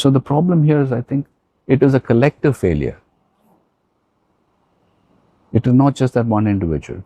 so the problem here is, I think, it is a collective failure. It is not just that one individual.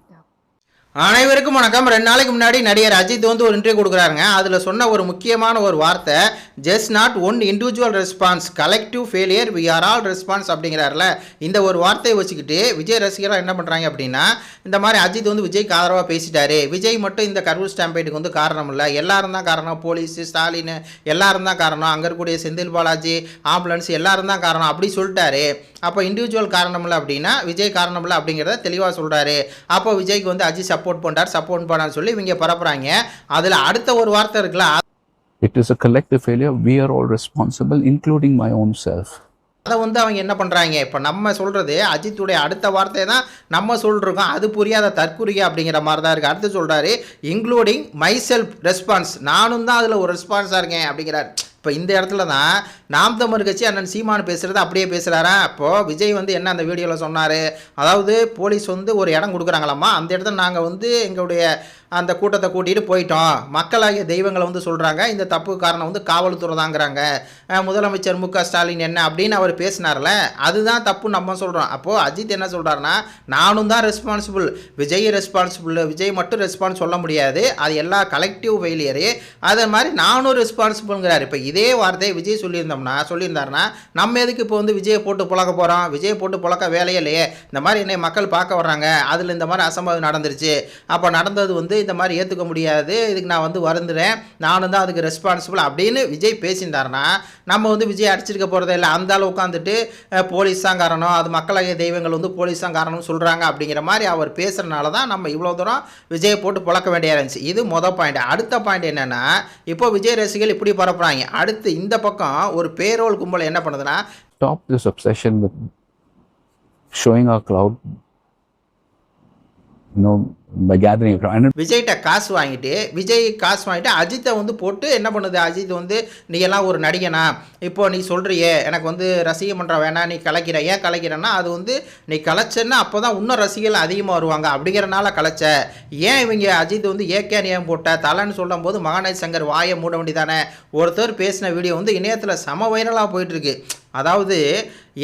அனைவருக்கும் வணக்கம். ரெண்டு நாளைக்கு முன்னாடி நடிகர் அஜித் வந்து ஒரு இன்டர்வியூ கொடுக்குறாருங்க. அதில் சொன்ன ஒரு முக்கியமான ஒரு வார்த்தை just not one individual response collective failure we are all response அப்படிங்கிறாருல. இந்த ஒரு வார்த்தையை வச்சுக்கிட்டு விஜய் ரசிகர்கள் என்ன பண்ணுறாங்க அப்படின்னா இந்த மாதிரி அஜித் வந்து விஜய்க்கு ஆதரவாக பேசிட்டாரு. விஜய் மட்டும் இந்த கரூர் ஸ்டாம்பேட்டுக்கு வந்து காரணம் இல்லை. எல்லாரும் தான் காரணம். போலீஸ் ஸ்டாலின் எல்லாரும் தான் காரணம். அங்கே இருக்கக்கூடிய செந்தில் பாலாஜி ஆம்புலன்ஸ் எல்லாரும் தான் காரணம். அப்படி சொல்லிட்டாரு. அப்போ இண்டிவிஜுவல் காரணம் இல்லை அப்படின்னா விஜய் காரணம் இல்லை அப்படிங்கிறத தெளிவாக சொல்கிறாரு அப்போ விஜய்க்கு வந்து அஜித் சப்போர்ட் பண்ணார் சப்போர்ட் பண்ணான்னு சொல்லி இவங்க பரப்புறாங்க. அதில் அடுத்த ஒரு வார்த்தை இருக்குல்ல It is a collective failure. We are all responsible, including my own self. அதை வந்து அவங்க என்ன பண்ணுறாங்க இப்போ நம்ம சொல்கிறது அஜித்துடைய அடுத்த வார்த்தையை தான் நம்ம சொல்லிருக்கோம் அது புரியாத தற்குறியா அப்படிங்கிற மாதிரி தான் இருக்குது அடுத்து சொல்கிறாரு இன்க்ளூடிங் மை செல்ஃப் ரெஸ்பான்ஸ் நானும் தான் அதில் ஒரு ரெஸ்பான்ஸாக இருக்கேன் அப்படிங்கிறார். இப்போ இந்த இடத்துல தான் நாம் தமிழ் கட்சி அண்ணன் சீமான் பேசுகிறது அப்படியே பேசுகிறாரா அப்போது விஜய் வந்து என்ன அந்த வீடியோவில் சொன்னார்? அதாவது போலீஸ் வந்து ஒரு இடம் கொடுக்குறாங்களாம்மா அந்த இடத்துல நாங்கள் வந்து எங்களுடைய அந்த கூட்டத்தை கூட்டிகிட்டு போயிட்டோம். மக்களாகிய தெய்வங்களை வந்து சொல்கிறாங்க இந்த தப்பு காரணம் வந்து காவல்துறை தாங்கிறாங்க. முதலமைச்சர் மு க ஸ்டாலின் என்ன அப்படின்னு அவர் பேசினார்ல. அதுதான் தப்பு நம்ம சொல்கிறோம் அப்போது அஜித் என்ன சொல்கிறாருன்னா நானும் தான் ரெஸ்பான்சிபிள் விஜய் ரெஸ்பான்சிபிள் விஜய் மட்டும் ரெஸ்பான்ஸ் சொல்ல முடியாது. அது எல்லா கலெக்டிவ் ஃபெயிலியரு அதே மாதிரி நானும் ரெஸ்பான்சிபிள்ங்கிறார் இப்போ வார்த்தையை விஜய் சொல்லியிருந்தோம்னா சொல்லியிருந்தாருன்னா நம்ம எதுக்கு இப்போ வந்து விஜயை போட்டு புழக்க போகிறோம் விஜயை போட்டு புழக்க வேலையே இல்லையே. இந்த மாதிரி என்னை மக்கள் பார்க்க வர்றாங்க. அதில் இந்த மாதிரி அசம்பாவிதம் நடந்துருச்சு. அப்போ நடந்தது வந்து இந்த மாதிரி ஏற்றுக்க முடியாது. இதுக்கு நான் வந்து வருந்துறேன். நானும் தான் அதுக்கு ரெஸ்பான்சிபிள் அப்படின்னு விஜய் பேசியிருந்தாருன்னா நம்ம வந்து விஜய் அடிச்சிருக்க போகிறதே இல்லை. அந்த அளவு உட்காந்துட்டு போலீஸ் தான் காரணம். அது மக்களாகிய தெய்வங்கள் வந்து போலீஸ் தான் காரணம்னு சொல்கிறாங்க அப்படிங்கிற மாதிரி அவர் பேசுகிறனால தான் நம்ம இவ்வளோ தூரம் விஜயை போட்டு புழக்க வேண்டியா இருந்துச்சு. இது மொதல் பாயிண்ட் அடுத்த பாயிண்ட் என்னென்னா இப்போ விஜய் ரசிகர்கள் இப்படி பரப்புகிறாங்க அடுத்து இந்த பக்கம் ஒரு பேரோல் கும்பல் என்ன பண்ணுதுன்னா top this obsession with showing a crowd no gathering விஜய்கிட்ட காசு வாங்கிட்டு விஜய் காசு வாங்கிட்டு அஜித்தை வந்து போட்டு என்ன பண்ணுது? அஜித் வந்து நீ எல்லாம் ஒரு நடிகனா? இப்போ நீ சொல்கிறியே எனக்கு வந்து ரசிக மன்றம் வேணாம் நீ கலைக்கிற. ஏன் கலைக்கிறன்னா அது வந்து நீ கலைச்சன்னா அப்போ தான் இன்னும் ரசிகர்கள் அதிகமாக வருவாங்க. அப்படிங்கிறனால கலைச்ச. ஏன் இவங்க அஜித் வந்து ஏகேன் ஏன் போட்ட தலைன்னு சொல்லும் போது மகாநாய் சங்கர் வாயை மூட வேண்டியதானே? ஒருத்தர் பேசின வீடியோ வந்து இணையத்தில் சம வைரலாக போயிட்டுருக்கு அதாவது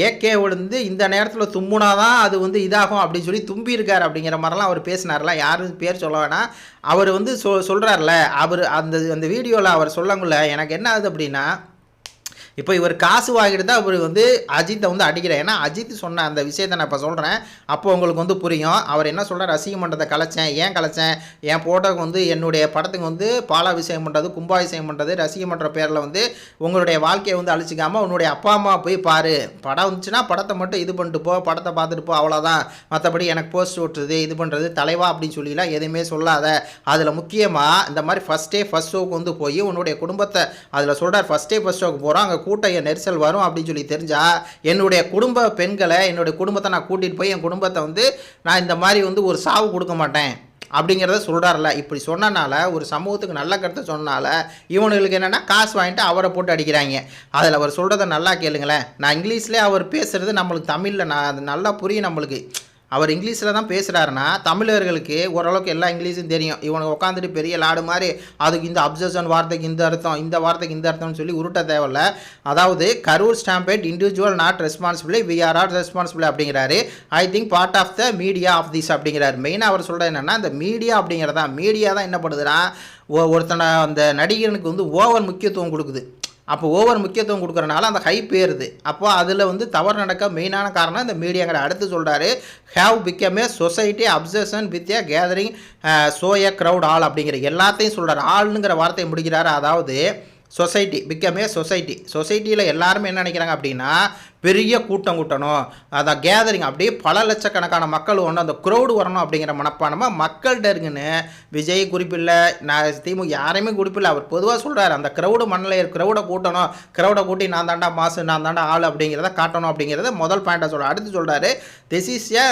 ஏகே விழுந்து இந்த நேரத்தில் தும்புனாதான் அது வந்து இதாகும் அப்படின்னு சொல்லி தும்பியிருக்கார் அப்படிங்கிற மாதிரிலாம் அவர் பேசினார்ல. யாரும் பேர் சொல்ல வேணாம். அவர் வந்து சொ சொல்கிறார்ல அவர் அந்த அந்த வீடியோவில் அவர் சொல்லங்குள்ள எனக்கு என்ன ஆகுது அப்படின்னா இப்போ இவர் காசு வாங்கிட்டு தான் இவர் வந்து அஜித்தை வந்து அடிக்கிறார். ஏன்னா அஜித் சொன்ன அந்த விஷயத்தை நான் இப்போ சொல்கிறேன் அப்போ உங்களுக்கு வந்து புரியும். அவர் என்ன சொல்கிறார் ரசிக மன்றத்தை கலைச்சேன். ஏன் கலைச்சேன்? என் போட்டோக்கு வந்து என்னுடைய படத்துக்கு வந்து பாலாபிஷேகம் பண்ணுறது கும்பாபிஷேகம் பண்ணுறது ரசிக மன்ற பேரில் வந்து உங்களுடைய வாழ்க்கையை வந்து அழிச்சிக்காமல் உன்னுடைய அப்பா அம்மா போய் பாரு. படம் வந்துச்சுன்னா படத்தை மட்டும் இது பண்ணிட்டு போ படத்தை பார்த்துட்டு போ அவ்வளோதான் மற்றபடி எனக்கு போஸ்ட் ஓட்டுறது இது பண்ணுறது தலைவா அப்படின்னு சொல்லிலாம் எதுவுமே சொல்லாத. அதில் முக்கியமாக இந்த மாதிரி ஃபஸ்ட்டே ஃபஸ்ட் ஷோக்கு வந்து போய் உன்னுடைய குடும்பத்தை அதில் சொல்கிறார் ஃபஸ்ட்டே ஃபஸ்ட் ஷோக்கு போகிறோம் அங்கே கூட்ட நெரிசல் வரும் அப்படின்னு சொல்லி தெரிஞ்சால் என்னுடைய குடும்ப பெண்களை என்னுடைய குடும்பத்தை நான் கூட்டிகிட்டு போய் என் குடும்பத்தை வந்து நான் இந்த மாதிரி வந்து ஒரு சாவு கொடுக்க மாட்டேன் அப்படிங்கிறத சொல்கிறார்ல இப்படி சொன்னனால ஒரு சமூகத்துக்கு நல்ல கருத்தை சொன்னால இவனுங்களுக்கு என்னென்னா காசு வாங்கிட்டு அவரை போட்டு அடிக்கிறாங்க. அதில் அவர் சொல்கிறத நல்லா கேளுங்களேன். நான் இங்கிலீஷ்லேயே அவர் பேசுகிறது நம்மளுக்கு தமிழில் நான் அது நல்லா புரியும் நம்மளுக்கு. அவர் இங்கிலீஷில் தான் பேசுகிறாருன்னா தமிழர்களுக்கு ஓரளவுக்கு எல்லா இங்கிலீஷும் தெரியும். இவனுக்கு உட்காந்துட்டு பெரிய லாடு மாதிரி அதுக்கு இந்த அப்சர்ஷன் வார்த்தைக்கு இந்த அர்த்தம் இந்த வார்த்தைக்கு இந்த அர்த்தம்னு சொல்லி உருட்ட தேவையில்ல. அதாவது Karur stampede individual not responsible we are are responsible அப்படிங்கிறாரு. I think part of the media of this அப்படிங்கிறாரு. மெயினாக அவர் சொல்கிறது என்னென்னா இந்த மீடியா அப்படிங்கிறதா மீடியா தான் என்ன பண்ணுதுன்னா ஒருத்தனை அந்த நடிகனுக்கு வந்து ஓவர் முக்கியத்துவம் கொடுக்குது. அப்போ ஓவர் முக்கியத்துவம் கொடுக்குறனால அந்த ஹைப் ஏறுது. அப்போ அதில் வந்து தவறு நடக்க மெயினான காரணம் இந்த மீடியாங்கிற அடுத்து சொல்கிறாரு have become a society obsession with a gathering so a crowd all அப்படிங்கிற எல்லாத்தையும் சொல்கிறார் ஆளுங்கிற வார்த்தையை முடிக்கிறாரு. அதாவது சொசைட்டி பிகமே சொசைட்டி. சொசைட்டியில் எல்லாருமே என்ன நினைக்கிறாங்க அப்படின்னா பெரிய கூட்டம் கூட்டணும். அதான் கேதரிங் அப்படியே பல லட்சக்கணக்கான மக்கள் ஒன்று அந்த க்ரௌடு வரணும் அப்படிங்கிற மனப்பானமாக மக்கள்கிட்ட இருக்குன்னு விஜய் குறிப்பில்லை. நான் திமுக யாரையுமே குறிப்பில்லை. அவர் பொதுவாக சொல்கிறார் அந்த க்ரௌடு மண்ணில் க்ரௌடை கூட்டணும். க்ரௌடை கூட்டி நான் தாண்டா மாசு நான் தாண்டா ஆள் அப்படிங்கிறத காட்டணும் அப்படிங்கிறத முதல் பாயிண்டாக சொல்கிறார் அடுத்து சொல்கிறாரு this is a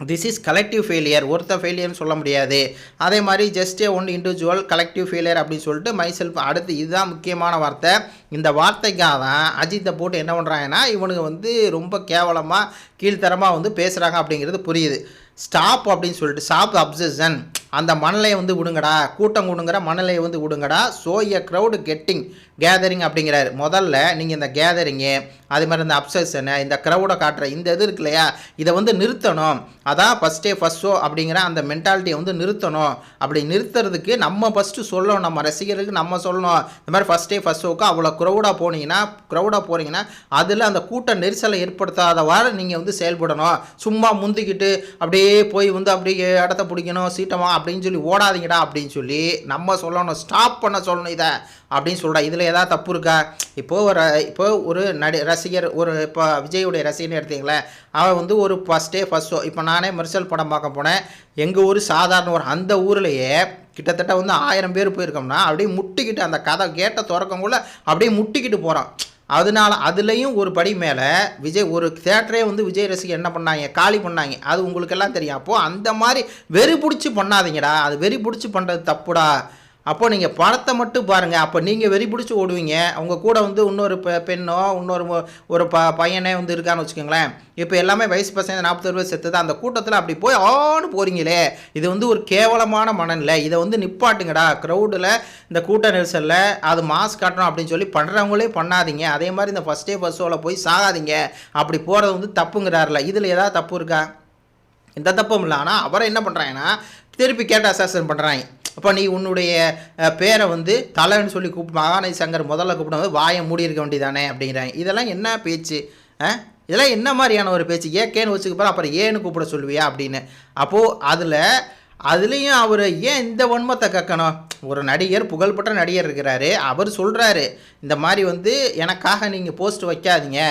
this is collective failure ஒருத்த ஃபெயிலியர்னு சொல்ல முடியாது. அதே மாதிரி just one individual collective failure அப்படின்னு சொல்லிட்டு மை செல்ஃப் அடுத்து இதுதான் முக்கியமான வார்த்தை. இந்த வார்த்தைக்காக தான் அஜித்தை போட்டு என்ன பண்ணுறாங்கன்னா இவனுங்க வந்து ரொம்ப கேவலமாக கீழ்த்தரமாக வந்து பேசுகிறாங்க அப்படிங்கிறது புரியுது. ஸ்டாப் அப்படின்னு சொல்லிட்டு ஸ்டாப் அப்சஷன் அந்த மணலை வந்து விடுங்கடா கூட்டம் கூடுங்கிற மணலை வந்து விடுங்கடா. So a crowd getting gathering அப்படிங்கிறாரு. முதல்ல நீங்கள் இந்த கேதரிங்கு அது மாதிரி இந்த அப்சஷனு இந்த க்ரௌடை காட்டுற இந்த இது இருக்கு இல்லையா இதை வந்து நிறுத்தணும். அதான் ஃபஸ்ட்டே ஃபஸ்ட் ஷோ அப்படிங்கிற அந்த மென்டாலிட்டியை வந்து நிறுத்தணும். அப்படி நிறுத்துறதுக்கு நம்ம ஃபஸ்ட்டு சொல்லணும் நம்ம ரசிகர்களுக்கு நம்ம சொல்லணும். இந்த மாதிரி ஃபஸ்ட்டே ஃபஸ்ட் ஷோக்கு அவ்வளோ க்ரௌடாக போனீங்கன்னா க்ரௌடாக போனீங்கன்னா அதில் அந்த கூட்ட நெரிசலை ஏற்படுத்தாதவாறு நீங்கள் வந்து செயல்படணும். சும்மா முந்திக்கிட்டு அப்படியே போய் வந்து அப்படியே இடத்த பிடிக்கணும் சீட்டமாக அப்படின்னு சொல்லி ஓடாதீங்கடா அப்படின்னு சொல்லி நம்ம சொல்லணும் ஸ்டாப் பண்ண சொல்லணும் இதை அப்படின்னு சொல்கிறா இதில் ஏதாவது தப்பு இருக்கா? இப்போது ஒரு இப்போ ஒரு நடி ரசிகர் ஒரு இப்போ விஜயுடைய ரசிகர்னு எடுத்தீங்களேன் அவன் வந்து ஒரு ஃபஸ்ட்டே ஃபஸ்ட் ஷோ இப்போ நானே மெர்சல் படம் பார்க்க போனேன். எங்கள் ஊர் சாதாரண ஒரு அந்த ஊர்லேயே கிட்டத்தட்ட வந்து ஆயிரம் பேர் போயிருக்கோம்னா அப்படியே முட்டிக்கிட்டு அந்த கதை கேட்டை திறக்கக்குள்ளே அப்படியே முட்டிக்கிட்டு போகிறான் அதனால அதுலேயும் ஒரு படி மேலே விஜய் ஒரு தேட்டரே வந்து விஜய் ரசிகர் என்ன பண்ணாங்க? காலி பண்ணாங்க. அது உங்களுக்கெல்லாம் தெரியும். அப்போது அந்த மாதிரி வெறி பிடிச்சி பண்ணாதீங்கடா. அது வெறி பிடிச்சி பண்ணுறது தப்புடா. அப்போ நீங்கள் பணத்தை மட்டும் பாருங்கள் அப்போ நீங்கள் வெறி பிடிச்சி ஓடுவீங்க. அவங்க கூட வந்து இன்னொரு பெண்ணோ இன்னொரு ஒரு ப பையனே வந்து இருக்கான்னு வச்சுக்கோங்களேன். இப்போ எல்லாமே வயசு பசங்க நாற்பது ரூபாய் செத்துது அந்த கூட்டத்தில் அப்படி போய் ஆன்னு போகிறீங்களே இது வந்து ஒரு கேவலமான மனநிலை. இதை வந்து நிப்பாட்டுங்கடா. க்ரௌடில் இந்த கூட்ட நெரிசலில் அது மாஸ்க் காட்டணும் அப்படின்னு சொல்லி பண்ணுறவங்களே பண்ணாதீங்க. அதே மாதிரி இந்த ஃபஸ்ட் டே ஃபஸ்ட் ஷோவில் போய் சாகாதீங்க. அப்படி போகிறது வந்து தப்புங்கிறாருல. இதில் ஏதாவது தப்பு இருக்கா? எந்த தப்பும் இல்லை. ஆனால் அவரை என்ன பண்ணுறாங்கன்னா திருப்பி கேட்டு அசாசன் பண்ணுறாங்க அப்போ நீ உன்னுடைய பேரை வந்து தலைன்னு சொல்லி கூப்பிட்டு மகாநதி சங்கர் முதல்ல கூப்பிடும்போது வாயை மூடி இருக்க வேண்டியதானே அப்படிங்கிறாங்க. இதெல்லாம் என்ன பேச்சு? இதெல்லாம் என்ன மாதிரியான ஒரு பேச்சு? ஏக்கேன்னு வச்சுக்கப்போ அப்புறம் ஏன்னு கூப்பிட சொல்லுவியா அப்படின்னு. அப்போது அதில் அதுலேயும் அவர் ஏன் இந்த வன்மத்தை கக்கணும்? ஒரு நடிகர் புகழ்பெற்ற நடிகர் இருக்கிறாரு. அவர் சொல்கிறாரு இந்த மாதிரி வந்து எனக்காக நீங்கள் போஸ்ட் வைக்காதீங்க.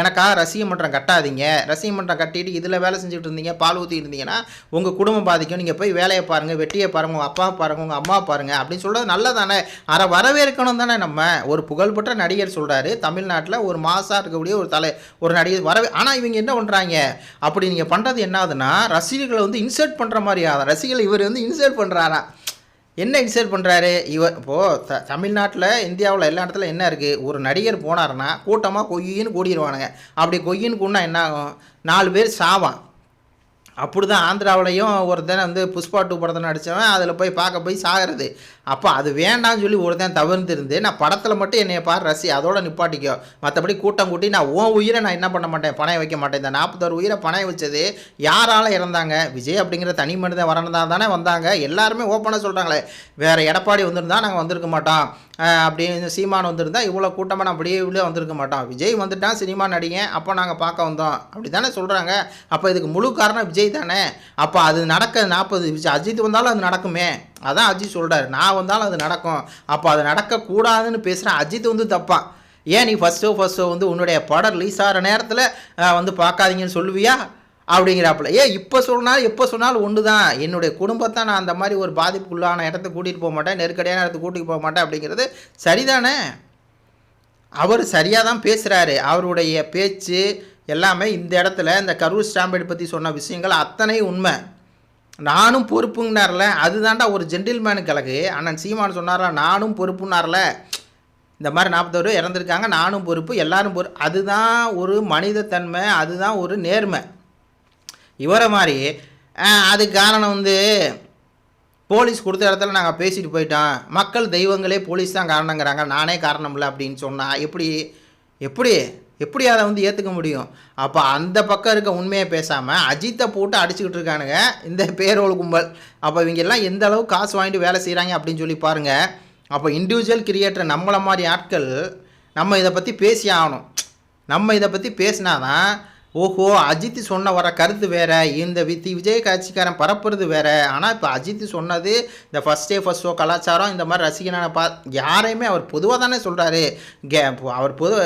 எனக்காக ரசிக மன்றம் கட்டாதீங்க. ரசிக மன்றம் கட்டிட்டு இதில் வேலை செஞ்சுட்டு இருந்தீங்க பால் ஊற்றிட்டு இருந்தீங்கன்னா உங்கள் குடும்பம் பாதிக்கும். நீங்கள் போய் வேலையை பாருங்கள் வெட்டியை பாருங்கள் உங்கள் அப்பா பாருங்கள் உங்கள் அம்மா பாருங்கள் அப்படின்னு சொல்கிறது நல்லதானே? அரை வரவேற்கணும் தானே நம்ம. ஒரு புகழ்பெற்ற நடிகர் சொல்கிறாரு தமிழ்நாட்டில் ஒரு மாசாக இருக்கக்கூடிய ஒரு தலை ஒரு நடிகர் வரவே ஆனால் இவங்க என்ன பண்ணுறாங்க அப்படி நீங்கள் பண்ணுறது என்ன ஆகுதுன்னா ரசிகர்களை வந்து இன்சர்ட் பண்ணுற மாதிரி ஆகும் ரசிகர்கள் இவர் வந்து இன்சர்ட் பண்ணுறாரா என்ன இன்சல்ட் பண்ணுறாரு இவர் இப்போது த தமிழ்நாட்டில் இந்தியாவில் எல்லா இடத்துல என்ன இருக்குது ஒரு நடிகர் போனாருன்னா கூட்டமாக கொய்யின்னு கூடிடுவானுங்க அப்படி கொய்யின்னு கூடனா என்ன ஆகும் நாலு பேர் சாவான். அப்படி தான் ஆந்திராவிலையும் ஒருத்தனை வந்து புஷ்பா டூ படத்தை நடித்தவன் அதில் போய் பார்க்க போய் சாகிறது. அப்போ அது வேண்டாம்னு சொல்லி ஒருத்தன் தவிர்த்திருந்து நான் படத்தில் மட்டும் என்னைய பாரு ரசி அதோட நிப்பாட்டிக்கோ. மற்றபடி கூட்டம் கூட்டி நான் உன் உயிரை நான் என்ன பண்ண மாட்டேன்? பணைய வைக்க மாட்டேன். இந்த நாற்பத்தோரு உயிரை பணையம் வச்சது யாரால இறந்தாங்க? விஜய் அப்படிங்கிற தனி மனிதன் வரணுதா தானே வந்தாங்க. எல்லாருமே ஓப்பனாக சொல்கிறாங்களே வேறு எடப்பாடி வந்திருந்தா நாங்கள் வந்திருக்க மாட்டோம். அஹ் அப்படின்னு சீமான் வந்திருந்தால் இவ்வளோ கூட்டமாக நான் அப்படியே இவ்வளோ வந்திருக்க மாட்டோம். விஜய் வந்துட்டான் சினிமா நடிகன். அப்போ நாங்கள் பார்க்க வந்தோம். அப்படி தானே சொல்கிறாங்க அப்போ இதுக்கு முழு காரணம் விஜய் தானே. அப்போ அது நடக்க நாற்பது விஜய் அஜித் வந்தாலும் அது நடக்குமே. அதான் அஜித் சொல்கிறாரு நான் வந்தாலும் அது நடக்கும். அப்போ அது நடக்கக்கூடாதுன்னு பேசுகிறேன் அஜித் வந்து தப்பான் ஏன் நீ ஃபஸ்ட்டோ ஃபஸ்ட்டோ வந்து உன்னுடைய படம் ரிலீஸ் ஆகிற நேரத்தில் வந்து பார்க்காதீங்கன்னு சொல்லுவியா? அப்படிங்கிறாப்புல. ஏன் இப்போ சொன்னாலும் எப்போ சொன்னாலும் ஒன்று தான் என்னுடைய குடும்பத்தை நான் அந்த மாதிரி ஒரு பாதிப்புக்குள்ளான இடத்துக்கு கூட்டிகிட்டு போக மாட்டேன். நெருக்கடியான இடத்துக்கு கூட்டிகிட்டு போக மாட்டேன் அப்படிங்கிறது சரிதானே? அவர் சரியாக தான் பேசுகிறாரு அவருடைய பேச்சு எல்லாமே இந்த இடத்துல இந்த கரூர் ஸ்டாம்பேட் பற்றி சொன்ன விஷயங்கள் அத்தனை உண்மை. நானும் பொறுப்புங்கனார்ல அதுதான்டா ஒரு ஜென்டில்மேனு கழகு அண்ணன் சீமான் சொன்னார்ல நானும் பொறுப்புனார்ல இந்த மாதிரி நாற்பத்தோரு இறந்துருக்காங்க நானும் பொறுப்பு எல்லாரும் பொறு அதுதான் ஒரு மனிதத்தன்மை அதுதான் ஒரு நேர்மை. இவரை மாதிரி அது அதுக்கு காரணம் வந்து போலீஸ் கொடுத்த இடத்துல நாங்கள் பேசிட்டு போயிட்டோம். மக்கள் தெய்வங்களே போலீஸ் தான் காரணங்கிறாங்க. நானே காரணம் இல்லை அப்படின்னு சொன்னால் எப்படி எப்படி? எப்படி அதை வந்து ஏற்றுக்க முடியும்? அப்போ அந்த பக்கம் இருக்க உண்மையை பேசாமல் அஜித்தை போட்டு அடிச்சுக்கிட்டு இருக்கானுங்க இந்த பேரோல் கும்பல். அப்போ இவங்க எல்லாம் எந்த அளவு காசு வாங்கிட்டு வேலை செய்கிறாங்க அப்படின்னு சொல்லி பாருங்கள் அப்போ இண்டிவிஜுவல் கிரியேட்டர் நம்மளை மாதிரி ஆட்கள் நம்ம இதை பற்றி பேசி ஆகணும். நம்ம இதை பற்றி பேசினாதான் ஓஹோ அஜித் சொன்ன வர கருத்து வேறு இந்த வித்தி விஜய் காட்சிக்காரன் பரப்புறது வேறு. ஆனால் இப்போ அஜித் சொன்னது இந்த ஃபஸ்ட் டே ஃபஸ்ட் ஷோ கலாச்சாரம் இந்த மாதிரி ரசிகனான பா யாரையுமே அவர் பொதுவாக தானே சொல்கிறாரு கே அவர் பொது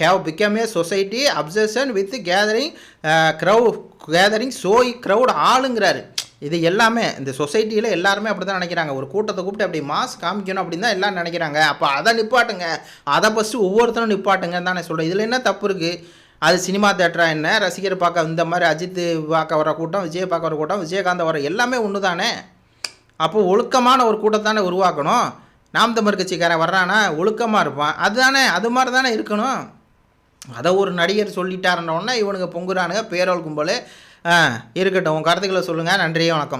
have become a society obsession with gathering crowd gathering soy crowd ஆளுங்கிறாரு. இது எல்லாமே இந்த சொசைட்டியில் எல்லாருமே அப்படி தான் நினைக்கிறாங்க. ஒரு கூட்டத்தை கூப்பிட்டு அப்படி மாஸ் காமிக்கணும் அப்படின்னு தான் எல்லாம் நினைக்கிறாங்க. அப்போ அதை நிப்பாட்டுங்க. அதை ஃபஸ்ட்டு ஒவ்வொருத்தரும் நிப்பாட்டுங்கன்னு தானே சொல்கிறேன் இதில் என்ன தப்பு இருக்குது அது சினிமா தேட்டரா என்ன? ரசிகர் பார்க்க இந்த மாதிரி அஜித் பார்க்க வர கூட்டம் விஜய் பார்க்க வர கூட்டம் விஜயகாந்த் வர எல்லாமே ஒன்று தானே அப்போ ஒழுக்கமான ஒரு கூட்டத்தானே உருவாக்கணும். நாம் தமிழ் கட்சிக்காரன் வர்றானா ஒழுக்கமாக இருப்பான். அதுதானே அது மாதிரி தானே இருக்கணும். அதை ஒரு நடிகர் சொல்லிட்டாருன்ன உடனே இவனுங்க பொங்குறானுங்க பேரோல் கும்பல். இருக்கட்டும் உன் கருத்துக்களை சொல்லுங்கள் நன்றி வணக்கம்.